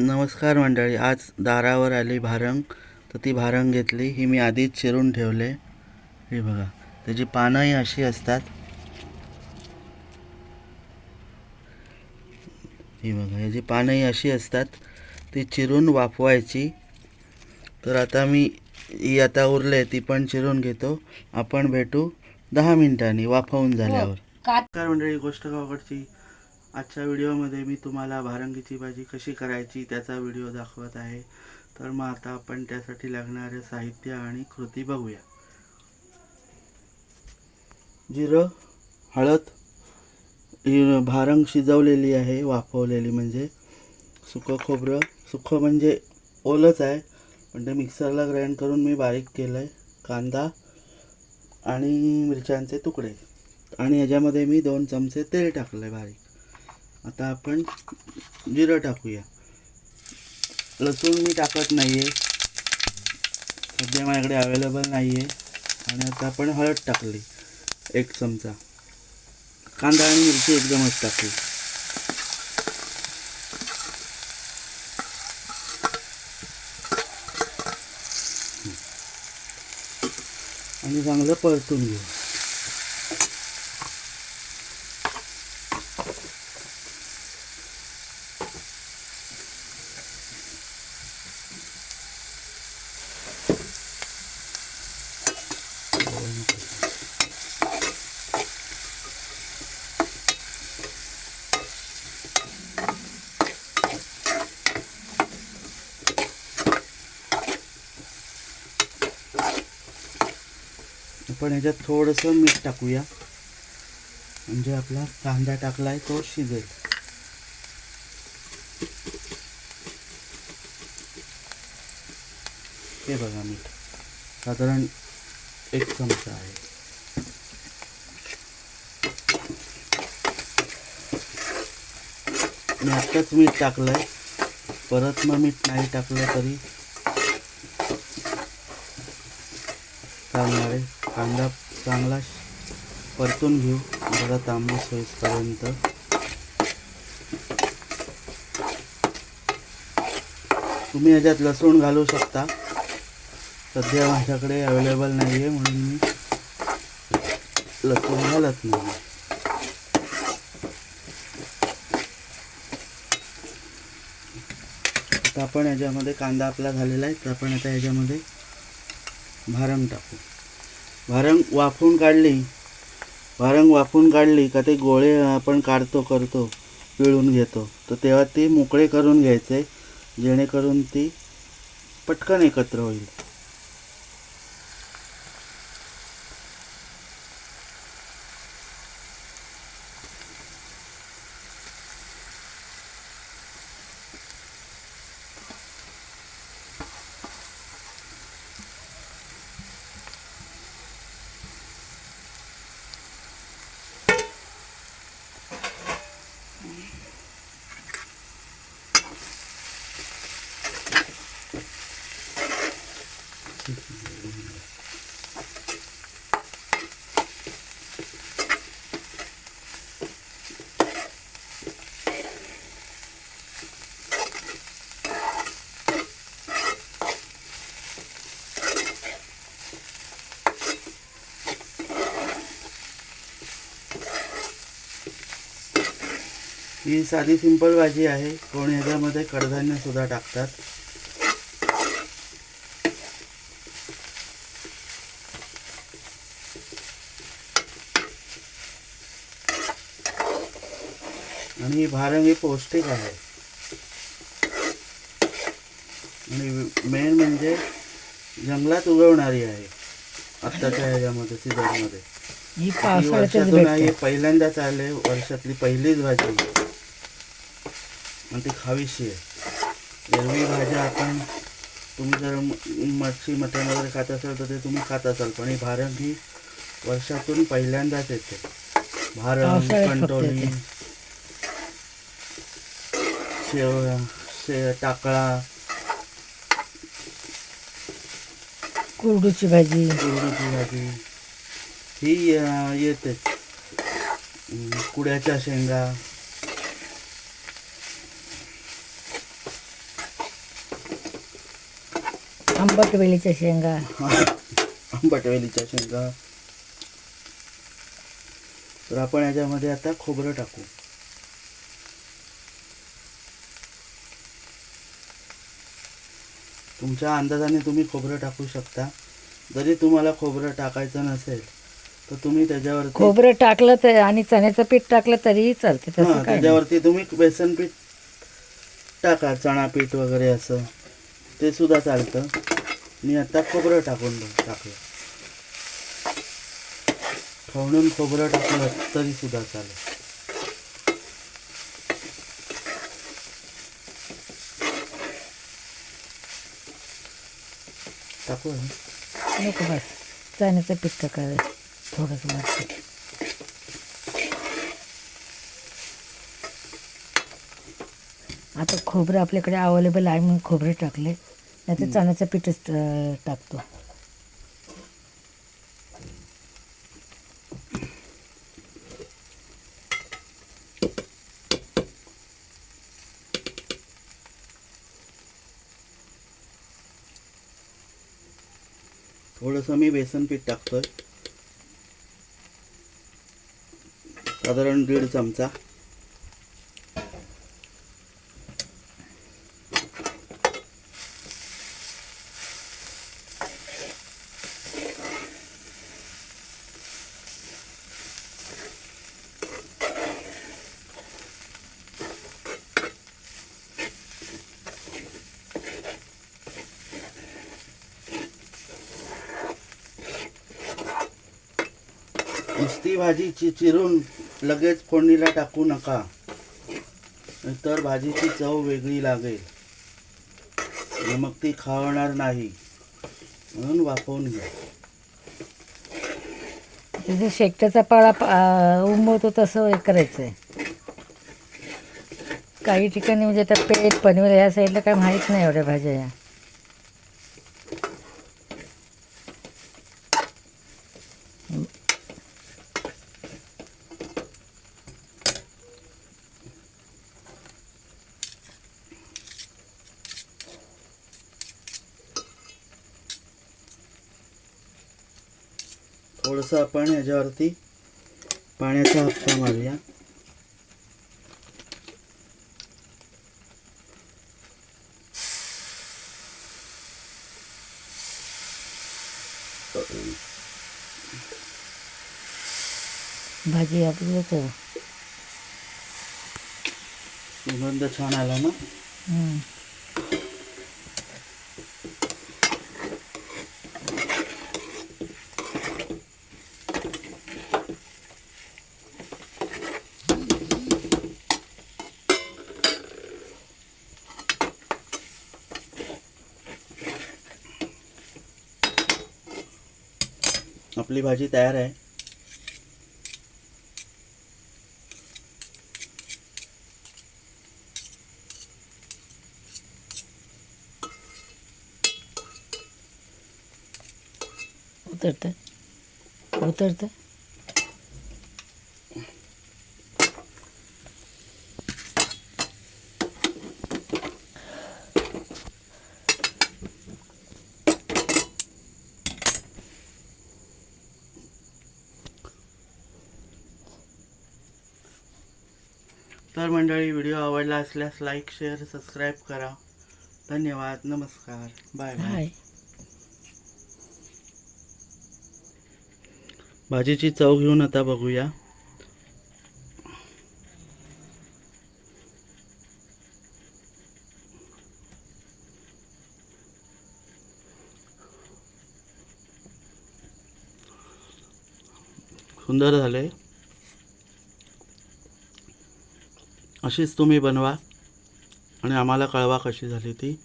नमस्कार मंडळी आज दारावर आली भारंग. तर ती भारंग घेतली. ही मी आधीच चिरून ठेवले. हे बघा त्याची पानंही अशी असतात. ही बघा याची पानंही अशी असतात. ती चिरून वाफवायची. तर आता मी ही आता उरले ती पण चिरून घेतो. आपण भेटू दहा मिनिटांनी वाफवून झाल्यावर. का नमस्कार मंडळी गोष्ट गावाकडची. आजच्या व्हिडिओमध्ये मी तुम्हाला भारंगीची भाजी कशी करायची त्याचा व्हिडिओ दाखवत आहे. तर मग आता आपण त्यासाठी लागणारे साहित्य आणि कृती बघूया. जिरं हळद ही भारंग शिजवलेली आहे वाफवलेली म्हणजे सुकं खोबरं. सुकं म्हणजे ओलंच आहे पण ते मिक्सरला ग्राइंड करून मी बारीक केलं आहे कांदा आणि मिरच्यांचे तुकडे. आणि याच्यामध्ये मी दोन चमचे तेल टाकलं आहे बारीक. आता आपण जिरं टाकूया. लसूण मी टाकत नाही आहे सध्या माझ्याकडे अवेलेबल नाही आहे आणि आता आपण हळद टाकली एक चमचा. कांदा आणि मिरची एकदमच टाकली आणि चांगलं परतून घेऊ. आपण ह्याच्यात थोडंसं मीठ टाकूया. म्हणजे आपला कांदा टाकला आहे तो शिजेल. हे बघा मीठ. साधारण एक चमचा आहे. मी आत्ताच मीठ टाकलं आहे परत मग मीठ नाही टाकलं तरी चालणार आहे. कांदा चांगला परतून घेऊ. जरा तांबूस होईपर्यंत तुम्ही याच्यात लसूण घालू शकता. सध्या माझ्याकडे अवेलेबल नाही आहे म्हणून मी लसूण घालत नाही. आता आपण याच्यामध्ये कांदा आपला झालेला आहे. तर आपण आता याच्यामध्ये भारम टाकू. भारंग वाफून काढली. भारंग वाफून काढली का ते गोळे आपण काढतो करतो पिळून घेतो. तर तेव्हा ती मोकळे करून घ्यायचे जेणेकरून ती पटकन एकत्र होईल. ही साधी सिंपल भाजी आहे. कोण ह्याच्यामध्ये कडधान्य सुद्धा टाकतात. आणि ही भारंग ही पौष्टिक आहे. आणि मेन म्हणजे जंगलात उगवणारी आहे. आत्ताच्या ह्याच्यामध्ये सीझनमध्ये ही वर्षातून आहे पहिल्यांदाच आले वर्षातली पहिलीच भाजी. आणि ती खावीशी आहे. एरवी भाज्या आपण तुम्ही जर मच्छी मटण वगैरे खात असाल तर ते तुम्ही खात असाल पण ही भारंग ही वर्षातून पहिल्यांदाच येते. फक्त कंटोली. शेव शे टाकळा कुरडूची भाजी. कुरडूची भाजी ही येते. कुड्याच्या शेंगा. आंबट वेलीच्या शेंगा. बटवेलीच्या शेंगा. तर आपण याच्यामध्ये आता खोबरं टाकू. तुमच्या अंदाजाने तुम्ही खोबरं टाकू शकता. जरी तुम्हाला खोबरं टाकायचं नसेल तर तुम्ही त्याच्यावरती खोबरं टाकलं तर आणि चण्याचं पीठ टाकलं तरीही चालते. त्याच्यावरती तुम्ही बेसन पीठ टाका चणा पीठ वगैरे असं. ते सुद्धा चालतं. मी आता खोबरं टाकून टाकलं. ठवणून खोबरं टाकलं तरी सुद्धा चालेल. टाकू नको बस. चण्याचं पीठ टाकावे थोडंसं मस्त. आता खोबरं आपल्याकडे अवेलेबल आहे म्हणून खोबरे टाकले. नाही तर चण्याचं पीठच टाकतो. थोडंसं मी बेसन पीठ टाकतोय. साधारण दीड चमचा. भाजी चि चिरून लगेच फोडणीला टाकू नका. तर भाजीची चव वेगळी लागेल. मग ती खावणार नाही. म्हणून वाफवून घ्या. जसं शेकट्याचा पाळा उमवतो तसं हे करायचं आहे काही ठिकाणी म्हणजे आता पेठ पनवेल या साईडला काय माहीत नाही एवढ्या भाज्या या. थोडंसं आपण याच्यावरती पाण्याचा हप्ता मारूया. भाजी आपली सुगंध छान आला ना? आपली भाजी तयार आहे. उतरतं उतरतं तर मंडळी व्हिडिओ आवडला असल्यास लाईक शेअर सबस्क्राईब करा. धन्यवाद. नमस्कार. बाय बाय भाजीची चव घेऊन आता बघूया. सुंदर झाले अशीच तुम्ही बनवा आणि आम्हाला कळवा कशी झाली ती.